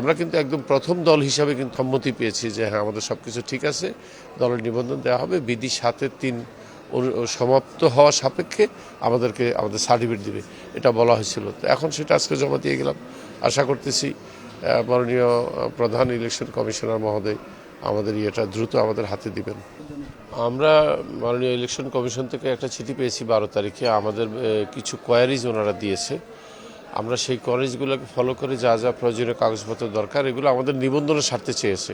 আমরা কিন্তু একদম প্রথম দল হিসাবে কিন্তু সম্মতি পেয়েছি যে হ্যাঁ আমাদের সব কিছু ঠিক আছে, দলের নিবন্ধন দেওয়া হবে বিধি সাতের তিন সমাপ্ত হওয়া সাপেক্ষে আমাদেরকে আমাদের সার্টিফিকেট দিবে, এটা বলা হয়েছিল। তো এখন সেটা আজকে জমা দিয়ে গেলাম। আশা করতেছি মাননীয় প্রধান ইলেকশন কমিশনার মহোদয় আমাদের ইয়েটা দ্রুত আমাদের হাতে দিবেন। আমরা মাননীয় ইলেকশন কমিশন থেকে একটা চিঠি পেয়েছি বারো তারিখে। আমাদের কিছু কোয়ারিজ ওনারা দিয়েছে। আমরা সেই কলেজগুলোকে ফলো করে যা যা প্রয়োজনীয় কাগজপত্র দরকার, এগুলো আমাদের নিবন্ধনের স্বার্থে চেয়েছে।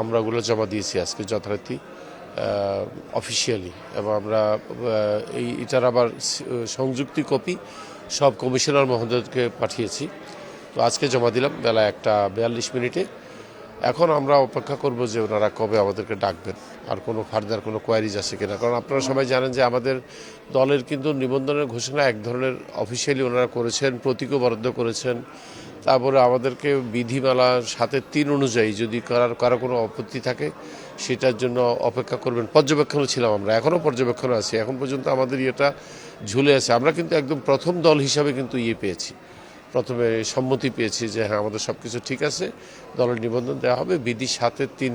আমরা ওগুলো জমা দিয়েছি আজকে যথারীতি অফিসিয়ালি এবং আমরা এই, এটার আবার সংযুক্তি কপি সব কমিশনার মহোদয়কে পাঠিয়েছি। তো আজকে জমা দিলাম বেলা একটা বিয়াল্লিশ মিনিটে। এখন আমরা অপেক্ষা করব যে ওনারা কবে আমাদেরকে ডাকবেন। আর কোনো ফার্দার কোনো কোয়ারিজ আছে কিনা? কারণ আপনারা সবাই জানেন যে আমাদের দলের কিন্তু নিবন্ধনের ঘোষণা এক ধরনের অফিসিয়ালি ওনারা করেছেন প্রতীকও বরাদ্দ করেছেন। তারপরে আমাদেরকে বিধিমালা সাথে তিন অনুযায়ী যদি কারোর কারও কোনো আপত্তি থাকে, সেটার জন্য অপেক্ষা করবেন। পর্যবেক্ষণও ছিলাম আমরা, এখনও পর্যবেক্ষণে আছি। এখন পর্যন্ত আমাদের ইয়েটা ঝুলে আছে। আমরা কিন্তু একদম প্রথম দল হিসাবে কিন্তু ইয়ে পেয়েছি। প্রথমে সম্মতি পেয়েছি যে হ্যাঁ আমাদের সব কিছু ঠিক আছে, দলের নিবন্ধন দেওয়া হবে বিধি সাতের তিন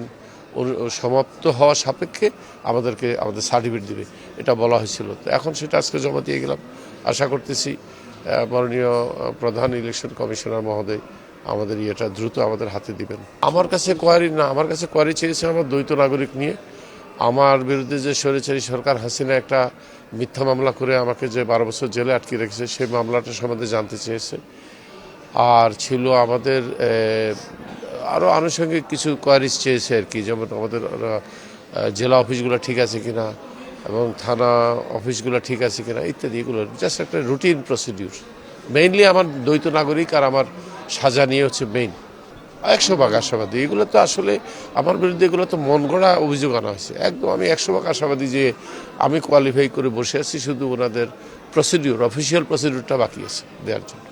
সমাপ্ত হওয়া সাপেক্ষে আমাদেরকে আমাদের সার্টিফিকেট দিবে, এটা বলা হয়েছিল। তো এখন সেটা আজকে জমা দিয়ে গেলাম। আশা করতেছি মাননীয় প্রধান ইলেকশন কমিশনার মহোদয় আমাদের ইয়েটা দ্রুত আমাদের হাতে দিবেন। আমার কাছে কোয়ারি না, আমার কাছে কোয়ারি চেয়েছে আমার দ্বৈত নাগরিক নিয়ে। আমার বিরুদ্ধে যে স্বৈরাচারী সরকার হাসিনা একটা মিথ্যা মামলা করে আমাকে যে বারো বছর জেলে আটকে রেখেছে সেই মামলাটা সম্বন্ধে জানতে চেয়েছে। আর ছিল আমাদের আরও আনুষঙ্গিক কিছু কোয়ারিজ চেয়েছে আর কি, যেমন আমাদের জেলা অফিসগুলো ঠিক আছে কিনা এবং থানা অফিসগুলো ঠিক আছে কিনা ইত্যাদি এগুলো জাস্ট একটা রুটিন প্রসিডিউর মেইনলি আমার দ্বৈত নাগরিক আর আমার সাজা নিয়ে হচ্ছে মেইন একশো ভাগ আশাবাদী। এগুলো তো আসলে আমার বিরুদ্ধে এগুলো তো মন গড়া অভিযোগ আনা হয়েছে। একদম আমি একশো ভাগ আশাবাদী যে আমি কোয়ালিফাই করে বসে আছি, শুধু ওনাদের প্রসিডিউর অফিসিয়াল প্রসিডিউরটা বাকি আছে দেওয়ার জন্য।